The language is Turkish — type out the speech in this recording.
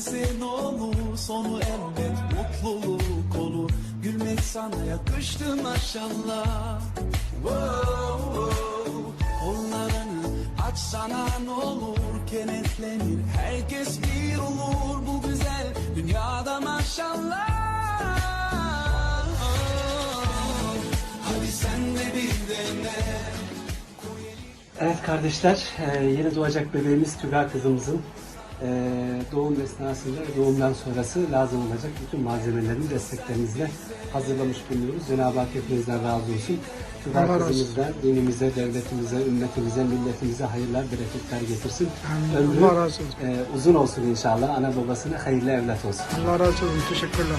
bize ne olur sonu elbet mutluluk olur. Gülmek sana yakıştı maşallah. Wow, wow. Kollarını açsana ne olur Kenetlenir herkes bir olur Bu güzel dünyada maşallah. Evet kardeşler, e, yeni doğacak bebeğimiz Tüga kızımızın doğum esnasında ve doğumdan sonrası lazım olacak bütün malzemelerini desteklerinizle hazırlamış bulunuyoruz. Cenab-ı Hak hepinizden razı olsun. Olsun. kızımızdan dinimize, devletimize, ümmetimize, milletimize hayırlar, bereketler getirsin. Amin. Ömrü Allah razı olsun. e, uzun olsun inşallah. Ana babasına hayırlı evlat olsun. Allah razı olsun. Teşekkürler.